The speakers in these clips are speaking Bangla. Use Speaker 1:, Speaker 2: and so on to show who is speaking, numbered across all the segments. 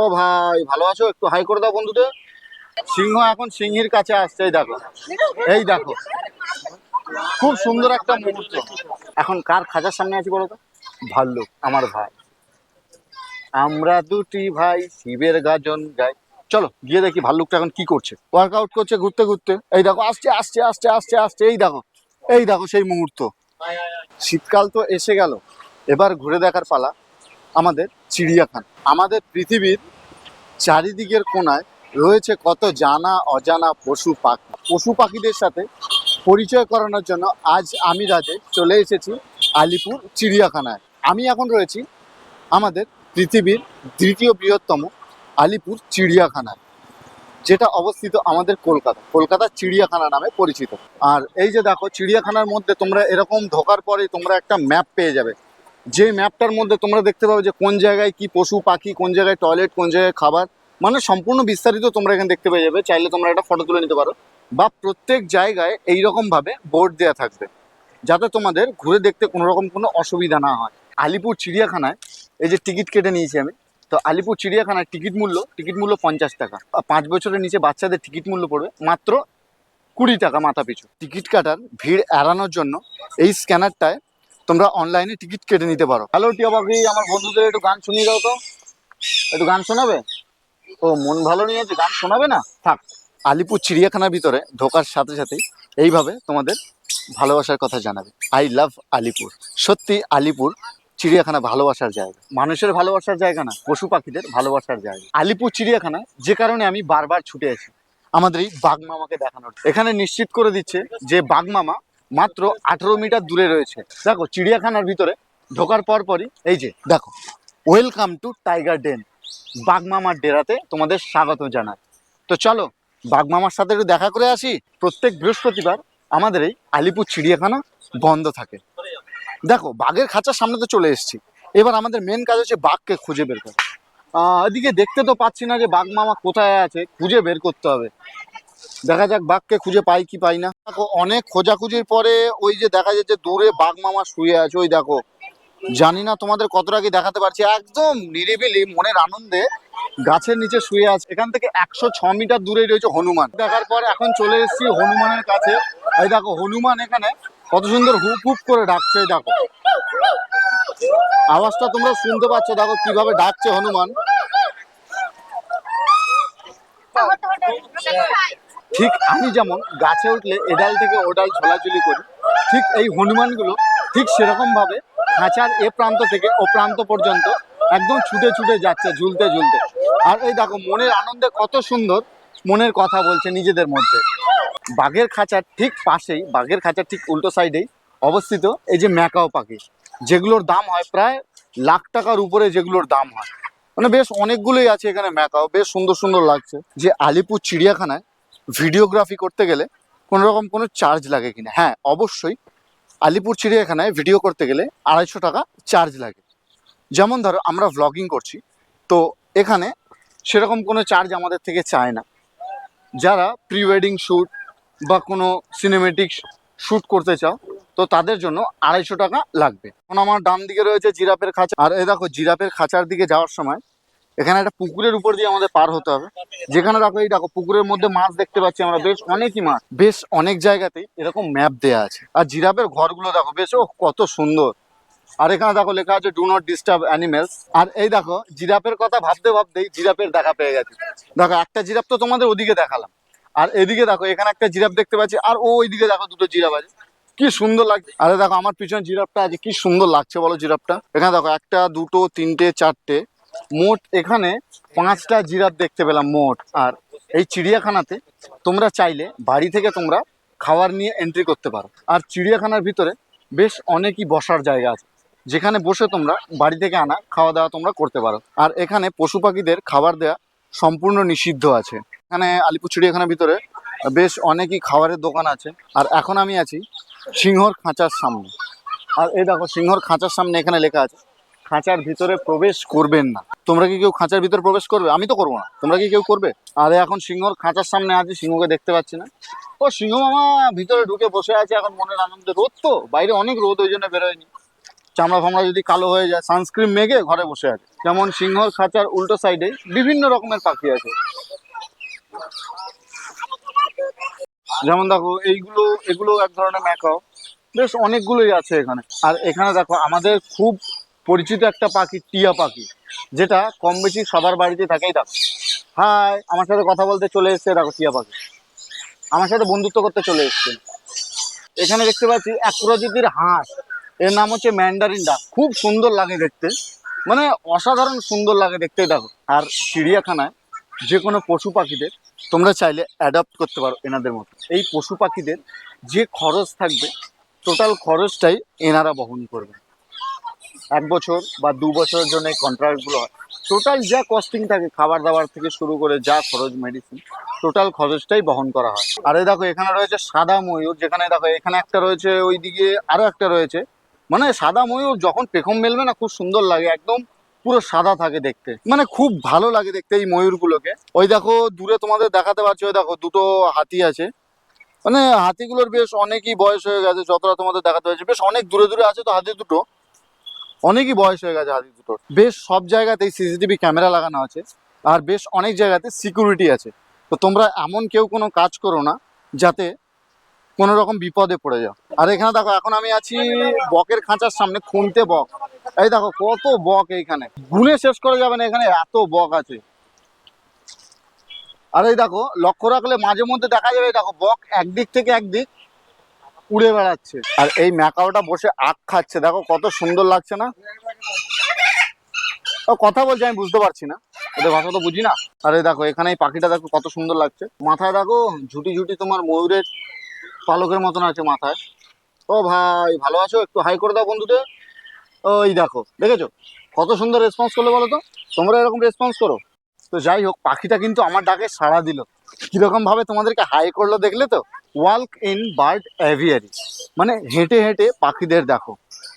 Speaker 1: ও ভাই, ভালো আছো? একটু হাই করে দাও বন্ধুদের। সিংহ এখন সিংহীর কাছে আসছে, এই দেখো। এই দেখো। খুব সুন্দর একটা মুহূর্ত। এখন কার খাঁচার সামনে আছি বলো তো? ভাল্লুক, আমার ভাই। আমরা দুটি ভাই, শিবের গাজন গাই। চলো, গিয়ে দেখি ভাল্লুকটা এখন কি করছে। ওয়ার্কআউট করছে ঘুরতে ঘুরতে। এই দেখো, আসছে আসছে আসছে আসছে আসছে। এই দেখো এই দেখো সেই মুহূর্ত। শীতকাল তো এসে গেল। এবার ঘুরে দেখার পালা আমাদের। চিড়িয়াখানা। আমাদের পৃথিবীর চারিদিকের কোনায় রয়েছে কত জানা, অজানা পশু পাখি। পশু পাখিদের সাথে পরিচয় করানোর জন্য আজ আমি রাজে চলে এসেছি আলিপুর চিড়িয়াখানায়। আমি এখন রয়েছি আমাদের পৃথিবীর দ্বিতীয় বৃহত্তম আলিপুর চিড়িয়াখানায়, যেটা অবস্থিত আমাদের কলকাতা কলকাতা চিড়িয়াখানা নামে পরিচিত। আর এই যে দেখো, চিড়িয়াখানার মধ্যে তোমরা এরকম ঢোকার পরে তোমরা একটা ম্যাপ পেয়ে যাবে। যে ম্যাপটার মধ্যে তোমরা দেখতে পাবে যে কোন জায়গায় কি পশু, পাখি, কোন জায়গায় টয়লেট কোন জায়গায় খাবার মানে সম্পূর্ণ বিস্তারিত তোমরা এখানে দেখতে পেয়ে যাবে। চাইলে তোমরা একটা ফটো তুলে নিতে পারো। বা প্রত্যেক জায়গায় এইরকম ভাবে বোর্ড দেওয়া থাকবে, যাতে তোমাদের ঘুরে দেখতে কোনো রকম কোনো অসুবিধা না হয়। আলিপুর চিড়িয়াখানায়, এই যে টিকিট কেটে নিয়েছি আমি, তো আলিপুর চিড়িয়াখানার টিকিট মূল্য টিকিট মূল্য পঞ্চাশ টাকা। পাঁচ বছরের নিচে বাচ্চাদের টিকিট মূল্য পড়বে মাত্র কুড়ি টাকা মাথা পিছু টিকিট কাটার ভিড় এড়ানোর জন্য এই স্ক্যানারটায় তোমরা অনলাইনে টিকিট কেটে নিতে পারো। হ্যালো টিয়া পাখি, আমার বন্ধুদের একটু গান শুনিয়ে দাও তো। একটু গান শোনাবে? ও, মন ভালো নিয়ে আছে গান শোনাবে না? থাক, আলিপুর চিড়িয়াখানার ভিতরে ঢোকার সাথে সাথেই এইভাবে তোমাদের ভালোবাসার কথা জানাবে। I love Alipur. সত্যি, আলিপুর চিড়িয়াখানা ভালোবাসার জায়গা। মানুষের ভালোবাসার জায়গা না, পশু পাখিদের ভালোবাসার জায়গা। আলিপুর চিড়িয়াখানা যে কারণে আমি বারবার ছুটে আসি আমাদের এই বাঘমামাকে দেখানোর। এখানে নিশ্চিত করে দিচ্ছে যে বাঘ মামা মাত্র আঠেরো মিটার দূরে রয়েছে। দেখো, চিড়িয়াখানার ভিতরে ঢোকার পর পরই, এই যে, দেখো ওয়েলকাম টু টাইগার ডেন বাঘ মামার ডেরাতে তোমাদের স্বাগত জানাই। তো চলো বাঘ মামার সাথে একটু দেখা করে আসি। প্রত্যেক বৃহস্পতিবার আমাদের এই আলিপুর চিড়িয়াখানা বন্ধ থাকে। দেখো, বাঘের খাঁচার সামনে তো চলে এসেছি। এবার আমাদের মেন কাজ হচ্ছে বাঘকে খুঁজে বের করা। এদিকে দেখতে তো পাচ্ছি না যে বাঘ মামা কোথায় আছে, খুঁজে বের করতে হবে। দেখা যাক বাঘকে খুঁজে পাই কি পাই না। অনেক খোঁজাখুঁজির পরে ওই যে দেখা যাচ্ছে দূরে বাঘ মামা শুয়ে আছে, ওই দেখো। জানি না তোমাদের কতটা কি দেখাতে পারছি। একদম নিরিবিলি, মনের আনন্দে গাছের নিচে শুয়ে আছে। এখান থেকে একশো ছ মিটার দূরে রয়েছে হনুমান। দেখার পর এখন চলে এসেছি হনুমানের কাছে। এই দেখো, হনুমান এখানে কত সুন্দর হুপ হুপ করে ডাকছে দেখো। আওয়াজটা তোমরা শুনতে পাচ্ছ, দেখো কীভাবে ডাকছে হনুমান। ঠিক আমি যেমন গাছে উঠলে এডাল থেকে ওডাল ঝোলাঝুলি করি, ঠিক এই হনুমানগুলো ঠিক সেরকমভাবে খাঁচার এ প্রান্ত থেকে ও প্রান্ত পর্যন্ত একদম ছুটে ছুটে যাচ্ছে, ঝুলতে ঝুলতে। আর এই দেখো, মনের আনন্দে কত সুন্দর মনের কথা বলছে নিজেদের মধ্যে। বাঘের খাঁচার ঠিক পাশেই, বাঘের খাঁচার ঠিক উল্টো সাইডেই অবস্থিত এই যে ম্যাকাও পাখি, যেগুলোর দাম হয় প্রায় লাখ টাকার উপরে যেগুলোর দাম হয়। মানে বেশ অনেকগুলোই আছে এখানে ম্যাকাও, বেশ সুন্দর সুন্দর লাগছে। যে আলিপুর চিড়িয়াখানায় ভিডিওগ্রাফি করতে গেলে কোনো রকম কোনো চার্জ লাগে কিনা? হ্যাঁ অবশ্যই আলিপুর চিড়িয়াখানায় ভিডিও করতে গেলে আড়াইশো টাকা চার্জ লাগে। যেমন ধরো, আমরা ভ্লগিং করছি, তো এখানে সেরকম কোনো চার্জ আমাদের থেকে চায় না। যারা প্রি ওয়েডিং শ্যুট বা কোনো সিনেমেটিক শ্যুট করতে চাও, তো তাদের জন্য আড়াইশো টাকা লাগবে। এখন আমার ডান দিকে রয়েছে জিরাফের খাঁচা। আর এই দেখো, জিরাফের খাঁচার দিকে যাওয়ার সময় এখানে একটা পুকুরের উপর দিয়ে আমাদের পার হতে হবে। যেখানে দেখো, এই দেখো, পুকুরের মধ্যে মাছ দেখতে পাচ্ছি আমরা। বেশ অনেকই মাছ। বেশ অনেক জায়গাতেই এরকম ম্যাপ দেয়া আছে। আর জিরাফের ঘরগুলো দেখো, বেশ ও কত সুন্দর। আর এখানে দেখো, লেখা আছে ডু নট ডিস্টার্ব অ্যানিমেলস আর এই দেখো, জিরাফের কথা ভাবতে ভাবতেই জিরাফের দেখা পেয়ে গেছে। দেখো, একটা জিরাফ তো তোমাদের ওদিকে দেখালাম। আর এদিকে দেখো, এখানে একটা জিরাফ দেখতে পাচ্ছি, আর ও ওইদিকে দেখো, দুটো জিরাফ আছে। কি সুন্দর লাগছে। আরে দেখো, আমার পিছনে জিরাফটা আছে, কি সুন্দর লাগছে বলো জিরাফটা। এখানে দেখো, একটা, দুটো, তিনটে, চারটে মোট এখানে পাঁচটা জিরাফ দেখতে পেলাম মোট। আর এই চিড়িয়াখানাতে তোমরা চাইলে বাড়ি থেকে তোমরা খাবার নিয়ে এন্ট্রি করতে পারো। আর চিড়িয়াখানার ভিতরে বেশ অনেকই বসার জায়গা আছে। যেখানে বসে তোমরা বাড়ি থেকে আনা খাওয়া দাওয়া তোমরা করতে পারো। আর এখানে পশু পাখিদের খাবার দেওয়া সম্পূর্ণ নিষিদ্ধ আছে। এখানে আলিপুর চিড়িয়াখানার ভিতরে বেশ অনেকই খাবারের দোকান আছে। আর এখন আমি আছি সিংহর খাঁচার সামনে। আর এই দেখো, সিংহর খাঁচার সামনে এখানে লেখা আছে খাঁচার ভিতরে প্রবেশ করবেন না। তোমরা কি কেউ খাঁচার ভিতরে প্রবেশ করবে? আমি তো করব না। তোমরা কি কেউ করবে? আরে এখন সিংহর খাঁচার সামনে আছে, সিংহকে দেখতে পাচ্ছি না। ও সিংহ মামা, ভিতরে ঢুকে বসে আছে এখন মনের আনন্দে। রোদ তো, বাইরে অনেক রোদ, ওই জন্য বেরোয়নি। চামড়া ফামড়া যদি কালো হয়ে যায়, সানস্ক্রিন মেঘে ঘরে বসে আছে। যেমন সিংহর খাঁচার উল্টো সাইডে বিভিন্ন রকমের পাখি আছে। যেমন দেখো, এইগুলো, এগুলো এক ধরনের ম্যাকাও। বেশ অনেকগুলোই আছে এখানে। আর এখানে দেখো, আমাদের খুব পরিচিত একটা পাখি, টিয়া পাখি, যেটা কম বেশি সবার বাড়িতে থাকেই দেখো হাই, আমার সাথে কথা বলতে চলে এসছে, দেখো টিয়া পাখি। আমার সাথে বন্ধুত্ব করতে চলে এসছে। এখানে দেখতে পাচ্ছি এক প্রজাতির হাঁস। এর নাম হচ্ছে ম্যান্ডারিন ডাক খুব সুন্দর লাগে দেখতে। মানে অসাধারণ সুন্দর লাগে দেখতে, দেখো। আর চিড়িয়াখানায় যে কোনো পশু পাখিদের তোমরা চাইলে অ্যাডাপ্ট করতে পারো এনাদের মতো। এই পশু পাখিদের যে খরচ থাকবে টোটাল খরচটাই এনারা বহন করবে। এক বছর বা দু বছরের জন্য কন্ট্রাক্টগুলো হয়। টোটাল যা কস্টিং থাকে, খাবার দাবার থেকে শুরু করে যা খরচ মেডিসিন টোটাল খরচটাই বহন করা হয়। আর এই দেখো, এখানে রয়েছে সাদা ময়ূর, যেখানে দেখো, এখানে একটা রয়েছে, ওইদিকে আরও একটা রয়েছে। মানে সাদা ময়ূর যখন পেখম মেলবে না, খুব সুন্দর লাগে, একদম পুরো সাদা থাকে দেখতে। মানে খুব ভালো লাগে দেখতে এই ময়ূরগুলোকে। ওই দেখো, দূরে তোমাদের দেখাতে পারছি, ওই দেখো, দুটো হাতি আছে। মানে হাতিগুলোর বেশ অনেকই বয়স হয়ে গেছে, যতটা তোমাদের দেখাতে হয়েছে বেশ অনেক দূরে দূরে আছে তো হাতি দুটো। অনেকই বয়স হয়ে গেছে হাতি দুটোর বেশ সব জায়গাতেই সিসিটিভি ক্যামেরা লাগানো আছে আর বেশ অনেক জায়গাতে সিকিউরিটি আছে। তো তোমরা এমন কেউ কোনো কাজ করো না যাতে কোনো রকম বিপদে পড়ে যাও। আর এখানে দেখো, এখন আমি আছি বকের খাঁচার সামনে, খুনতে বক। এই দেখো, কত বক এইখানে। গুনে শেষ করা যাবে না এখানে, এত বক আছে। আর এই দেখো, লক্ষ্য রাখলে মাঝে মধ্যে দেখা যাবে দেখো, বক একদিক থেকে একদিক উড়ে বেড়াচ্ছে। আর এই ম্যাকাওটা বসে আখ খাচ্ছে। দেখো কত সুন্দর লাগছে না? ও, কথা বলছে, আমি বুঝতে পারছি না। ওদের ভাষা তো বুঝি না। আর দেখো, এখানে এই পাখিটা দেখো কত সুন্দর লাগছে। মাথায় দেখো, ঝুটি ঝুটি তোমার ময়ূরের পালকের মতন আছে মাথায়। ও ভাই, ভালো আছো? একটু হাই করে দাও বন্ধুদের। ওই দেখো, দেখেছ? কত সুন্দর রেসপন্স করল বলো তো? তোমরা এরকম রেসপন্স করো? তো যাই হোক, পাখিটা কিন্তু আমার ডাকে সাড়া দিল। কীরকম ভাবে তোমাদেরকে হাই করল দেখলে তো? ওয়াল্ক ইন বার্ড অ্যাভিয়ারি মানে হেঁটে হেঁটে পাখিদের দেখো।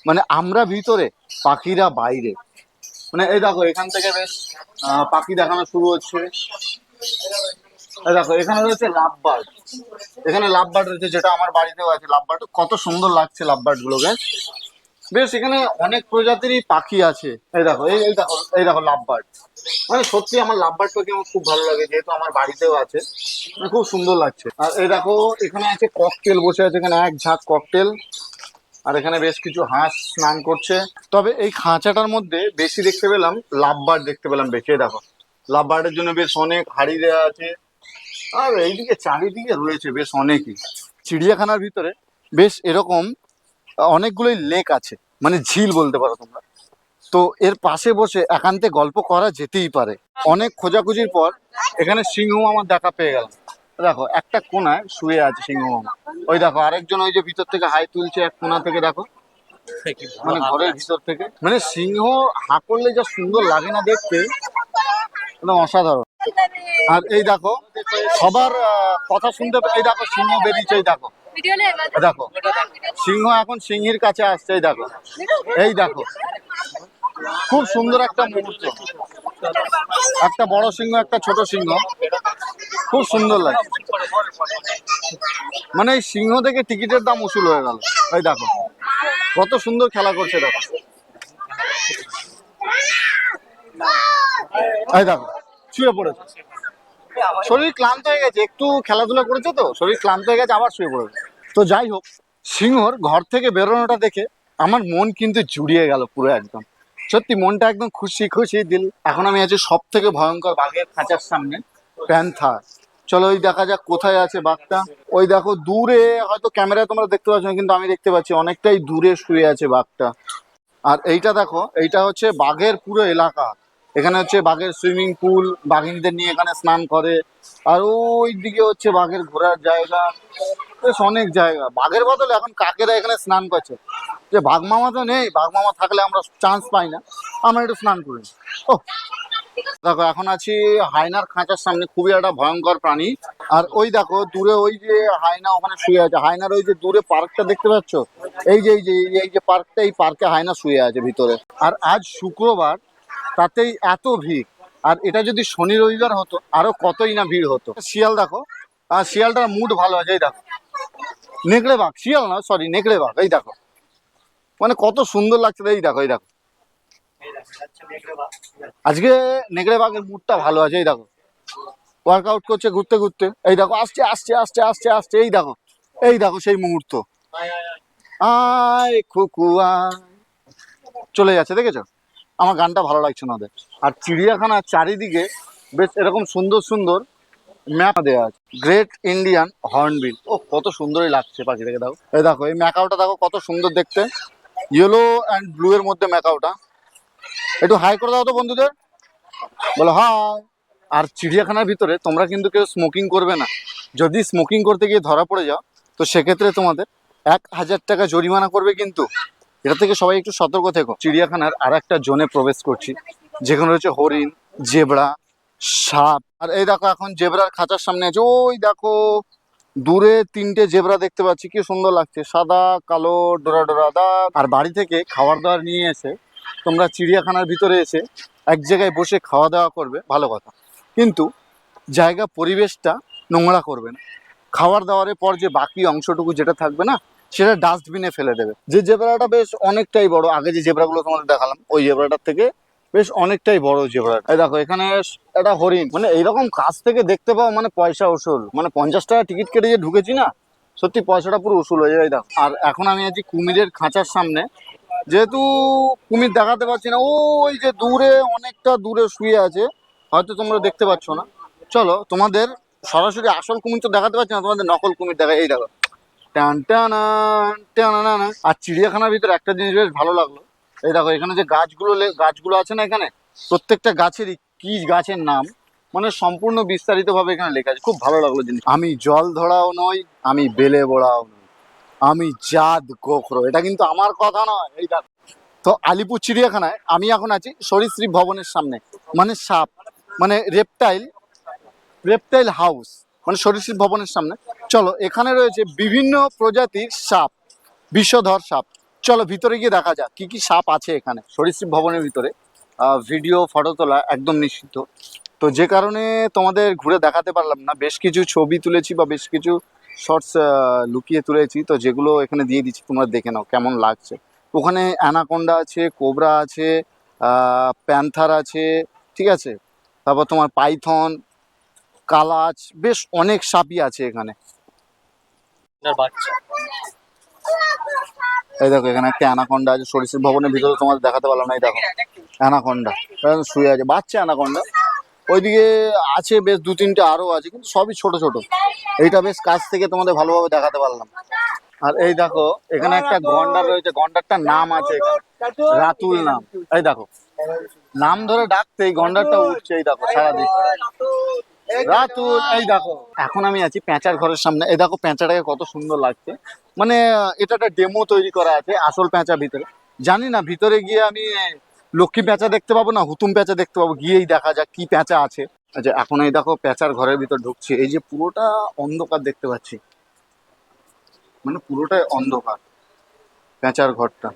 Speaker 1: মানে আমরা ভিতরে, পাখিরা বাইরে। মানে এই দেখো, এখান থেকে বেশ পাখি দেখানো শুরু হচ্ছে। দেখো, এখানে রয়েছে লাভ বার্ড এখানে লাভ বার্ড রয়েছে, যেটা আমার বাড়িতেও আছে। লাভ বার্ড কত সুন্দর লাগছে লাভ বার্ড গুলোকে। বেশ, এখানে অনেক প্রজাতিরই পাখি আছে। এই দেখো, এই এই দেখো এই দেখো লাভ বার্ড মানে সত্যি আমার লাভ বার্ড পাখি আমার খুব ভালো লাগে, যেহেতু আমার বাড়িতেও আছে। মানে খুব সুন্দর লাগছে। আর এই দেখো, এখানে আছে ককটেল বসে আছে, এখানে এক ঝাঁক ককটেল। আর এখানে বেশ কিছু হাঁস স্নান করছে। তবে এই খাঁচাটার মধ্যে বেশি দেখতে পেলাম লাভ বার্ড দেখতে পেলাম বেশি। দেখো লাভ বার্ডের জন্য বেশ অনেক হাড়ি দেওয়া আছে। আর এইদিকে চারিদিকে রয়েছে বেশ অনেকই। চিড়িয়াখানার ভিতরে বেশ এরকম অনেকগুলোই লেক আছে। মানে ঝিল বলতে পারো তোমরা। তো এর পাশে বসে একান্তে গল্প করা যেতেই পারে। অনেক খোঁজাখুঁজির পর এখানে সিংহ আমার দেখা পেয়ে গেলাম। দেখো, একটা কোনায় শুয়ে আছে সিংহ মামা ওই দেখো, আরেকজন ওই যে ভিতর থেকে হাই তুলছে এক কোনা থেকে, দেখো। মানে ঘরের ভিতর থেকে। মানে সিংহ হা করলে যা সুন্দর লাগে না দেখতে, একদম অসাধারণ। আর এই দেখো, সবার কথা শুনতে, এই দেখো, সিংহ বেরিয়েছে, এই দেখো। দেখো সিংহ এখন সিংহের কাছে আসছে এই দেখো। এই দেখো। খুব সুন্দর একটা মুহূর্ত। একটা বড় সিংহ একটা ছোট সিংহ। খুব সুন্দর লাগে মানে এই সিংহ থেকে টিকিটের দাম উসুল হয়ে গেল। এই দেখো কত সুন্দর খেলা করছে দেখো। এই দেখো শুয়ে পড়েছে। শরীর ক্লান্ত হয়ে গেছে, একটু খেলাধুলা করেছে তো? শরীর ক্লান্ত হয়ে গেছে, আবার শুয়ে পড়েছে। তো যাই হোক, সিংহর ঘর থেকে বেরোনোটা দেখে আমার মন কিন্তু জুড়িয়ে গেল পুরো একদম। সত্যি মনটা একদম খুশি খুশি দিল। এখন আমি আছি সব থেকে ভয়ঙ্কর বাঘের খাঁচার সামনে প্যান্থার চলো ওই দেখা যাক কোথায় আছে বাঘটা। ওই দেখো দূরে, হয়তো ক্যামেরায় তোমরা দেখতে পাচ্ছ না, কিন্তু আমি দেখতে পাচ্ছি অনেকটাই দূরে শুয়ে আছে বাঘটা। আর এইটা দেখো, এইটা হচ্ছে বাঘের পুরো এলাকা। এখানে হচ্ছে বাঘের সুইমিং পুল, বাঘিনীদের নিয়ে এখানে স্নান করে। আর ওই দিকে হচ্ছে বাঘের ঘোরার জায়গা। বেশ অনেক জায়গা। বাঘের বদলে এখন কাকেরা এখানে স্নান করছে? যে বাঘ মামা তো নেই বাঘ মামা থাকলে আমরা চান্স পাই না। আমরা একটু স্নান করি ও দেখো, এখন আছি হায়নার খাঁচার সামনে। খুবই একটা ভয়ঙ্কর প্রাণী। আর ওই দেখো, দূরে ওই যে হায়না ওখানে শুয়ে আছে। হায়নার ওই যে দূরে পার্কটা দেখতে পাচ্ছ? এই যে এই যে এই যে পার্কটা, এই পার্কে হায়না শুয়ে আছে ভিতরে। আর আজ শুক্রবার তাতেই এত ভিড়। আর এটা যদি শনি রবিবার হতো, আরও কতই না ভিড় হতো। শিয়াল দেখো, আর শিয়ালটার মুড ভালো আছে, এই দেখো। নেকড়ে বাঘ, শিয়াল না সরি নেকড়ে বাঘ, এই দেখো। মানে কত সুন্দর লাগছে, এই দেখো এই দেখো। আজকে নেকড়ে বাঘের মুডটা ভালো আছে, এই দেখো। ওয়ার্কআউট করছে ঘুরতে ঘুরতে, এই দেখো, আসছে আসছে আসছে আসছে আসছে, এই দেখো। এই দেখো সেই মুহূর্ত। আয় খুকু আয় চলে যাচ্ছে, দেখেছ? আমার গানটা ভালো লাগছে না ওদের। আর চিড়িয়াখানার চারিদিকে বেশ এরকম সুন্দর সুন্দর ম্যাপ দেওয়া আছে। গ্রেট ইন্ডিয়ান হর্নবিল ও, কত সুন্দরই লাগছে পাখিটাকে দেখো এই দেখো, এই ম্যাকাওটা দেখো, কত সুন্দর দেখতে। ইয়েলো অ্যান্ড ব্লু এর মধ্যে ম্যাকাওটা। একটু হাই করে দাও তো বন্ধুদের। বলো হাই আর চিড়িয়াখানার ভিতরে তোমরা কিন্তু কেউ স্মোকিং করবে না। যদি স্মোকিং করতে গিয়ে ধরা পড়ে যাও, তো সেক্ষেত্রে তোমাদের এক হাজার টাকা জরিমানা করবে কিন্তু। এটা থেকে সবাই একটু সতর্ক থেকো। চিড়িয়াখানার আর একটা জোনে প্রবেশ করছি, যেখানে রয়েছে হরিণ জেবড়া সাপ। আর এই দেখো, এখন জেবরার খাঁচার সামনে আছে। ওই দেখো, দূরে তিনটে জেবরা দেখতে পাচ্ছি, কি সুন্দর লাগছে। সাদা, কালো, ডোরা ডোরা দাগ আর বাড়ি থেকে খাবার দাবার নিয়ে এসে তোমরা চিড়িয়াখানার ভিতরে এসে এক জায়গায় বসে খাওয়া দাওয়া করবে, ভালো কথা। কিন্তু জায়গা পরিবেশটা নোংরা করবে না। খাওয়ার দাওয়ারের পর যে বাকি অংশটুকু যেটা থাকবে না সেটা ডাস্টবিনে ফেলে দেবে। যে জেবরাটা বেশ অনেকটাই বড়, আগে যে জেবরাগুলো তোমাদের দেখালাম, ওই জেবরাটার থেকে বেশ অনেকটাই বড় জেবরা এই দেখো, এখানে একটা হরিণ মানে এইরকম কাছ থেকে দেখতে পাও মানে পয়সা উসুল। মানে পঞ্চাশ টাকা টিকিট কেটে যে ঢুকেছি না, সত্যি পয়সাটা পুরো উসুল হয়ে যায় দেখো। আর এখন আমি আছি কুমিরের খাঁচার সামনে। যেহেতু কুমির দেখাতে পারছি না, ওই যে দূরে, অনেকটা দূরে শুয়ে আছে, হয়তো তোমরা দেখতে পাচ্ছ না। চলো, তোমাদের সরাসরি আসল কুমির তো দেখাতে পারছি না, তোমাদের নকল কুমির দেখা, এই দেখো। টান টানান টানানা আর চিড়িয়াখানার ভিতরে একটা জিনিস বেশ ভালো লাগল। এই দেখো, এখানে যে গাছগুলো গাছগুলো আছে না এখানে? প্রত্যেকটা গাছেরই কি গাছের নাম? মানে সম্পূর্ণ বিস্তারিত ভাবে এখানে লেখা আছে। খুব ভালো লাগল জিনিস আমি জল ধরাও নই, আমি বেলে বড়াও নই। আমি জাদ গোখরো। এটা কিন্তু আমার কথা নয়। এই দেখো। তো আলিপুর চিড়িয়াখানায় আমি এখন আছি সরীসৃপ ভবনের সামনে। মানে সাপ। মানে রেপটাইল রেপটাইল হাউস মানে সরীসৃপ ভবনের সামনে। চলো, এখানে রয়েছে বিভিন্ন প্রজাতির সাপ বিশ্বধর সাপ। চলো, ভিতরে গিয়ে দেখা যাক, কি কি সাপ আছে এখানে? সরীসৃপ ভবনের ভিতরে। ভিডিও ফটো তোলা একদম নিষিদ্ধ। তো যে কারণে তোমাদের ঘুরে দেখাতে পারলাম না। বেশ কিছু ছবি তুলেছি বা বেশ কিছু শর্টস লুকিয়ে তুলেছি। তো যেগুলো এখানে দিয়ে দিচ্ছি, তোমরা দেখে নাও কেমন লাগছে। ওখানে অ্যানাকোন্ডা আছে, কোবরা আছে প্যান্থার আছে, ঠিক আছে? তারপর তোমার পাইথন, কালাচ, বেশ অনেক সাপই আছে এখানে।
Speaker 2: আপনার বাচ্চা।
Speaker 1: এই দেখো, এখানে একটা অ্যানাকোন্ডা আছে সরিষির ভবনের ভিতরে তোমাদের দেখাতে পারলাম না, এই দেখো। অ্যানাকোন্ডা শুয়ে আছে, বাচ্চা অ্যানাকোন্ডা। ওইদিকে আছে বেশ দু তিনটে আরও আছে, কিন্তু সবই ছোট ছোট। এইটা বেশ কাছ থেকে তোমাদের ভালোভাবে দেখাতে পারলাম। আর এই দেখো, এখানে একটা গন্ডার রয়েছে, গন্ডারটার নাম আছে রাতুল নাম। এই দেখো, নাম ধরে ডাকতে এই গন্ডারটা উঠছে, এই দেখো সারা দিক রাতুল, এই দেখো। এখন আমি আছি পেঁচার ঘরের সামনে। এই দেখো পেঁচাটাকে কত সুন্দর লাগছে। মানে এটা একটা ডেমো তৈরি করা আছে আসল পেঁচা ভিতরে। জানি না, ভিতরে গিয়ে আমি লক্ষ্মী পেঁচা দেখতে পাবো না, হুতুম পেঁচা দেখতে পাবো? গিয়েই দেখা যাক কি পেঁচা আছে। আচ্ছা এখন এই দেখো পেঁচার ঘরের ভিতর ঢুকছি। এই যে পুরোটা অন্ধকার দেখতে পাচ্ছি। মানে পুরোটাই অন্ধকার পেঁচার ঘরটা।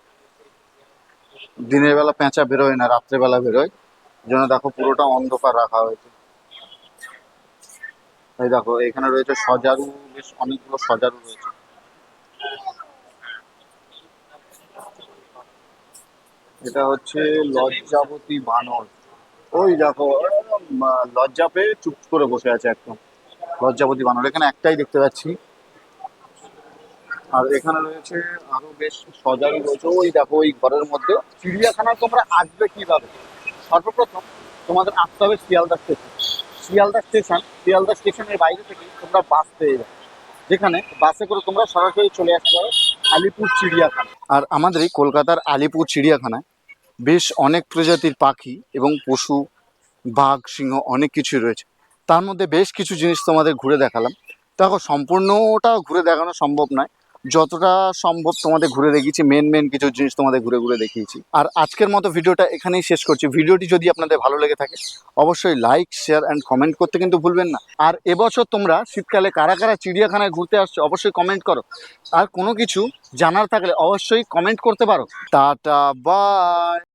Speaker 1: দিনের বেলা পেঁচা বেরোয় না রাত্রে বেলা বেরোয়। জন্য দেখো পুরোটা অন্ধকার রাখা হয়েছে। এই দেখো, এখানে রয়েছে সজারু, বেশ অনেকগুলো সজারু রয়েছে। এটা হচ্ছে লজ্জাবতী বানর। ওই দেখো লজ্জা পেয়ে চুপ করে বসে আছে একদম। লজ্জাবতী বানর, এখানে একটাই দেখতে পাচ্ছি। আর এখানে রয়েছে আরও বেশ সজারু রয়েছে। ওই দেখো, ওই ঘরের মধ্যে। চিড়িয়াখানা তোমরা আসবে কীভাবে? সর্বপ্রথম তোমাদের আসতে হবে শিয়ালদা স্টেশন। শিয়ালদা স্টেশন, শিয়ালদা স্টেশনের বাইরে থেকে তোমরা বাস পেয়ে যাবে। যেখানে বাসে করে তোমরা সরাসরি চলে আসতে পারো আলিপুর চিড়িয়াখানা। আর আমাদের এই কলকাতার আলিপুর চিড়িয়াখানায় বেশ অনেক প্রজাতির পাখি এবং পশু, বাঘ, সিংহ অনেক কিছুই রয়েছে। তার মধ্যে বেশ কিছু জিনিস তোমাদের ঘুরে দেখালাম। দেখো সম্পূর্ণটা ঘুরে দেখানো সম্ভব নয়। যতটা সম্ভব তোমাদের ঘুরে দেখিয়েছি মেন মেন কিছু জিনিস তোমাদের ঘুরে ঘুরে দেখিয়েছি। আর আজকের মতো ভিডিওটা এখানেই শেষ করছি। ভিডিওটি যদি আপনাদের ভালো লেগে থাকে, অবশ্যই লাইক শেয়ার অ্যান্ড কমেন্ট করতে কিন্তু ভুলবেন না। আর এবছর তোমরা শীতকালে কারা কারা চিড়িয়াখানায় ঘুরতে আসছো, অবশ্যই কমেন্ট করো। আর কোনো কিছু জানার থাকলে অবশ্যই কমেন্ট করতে পারো। Tata bye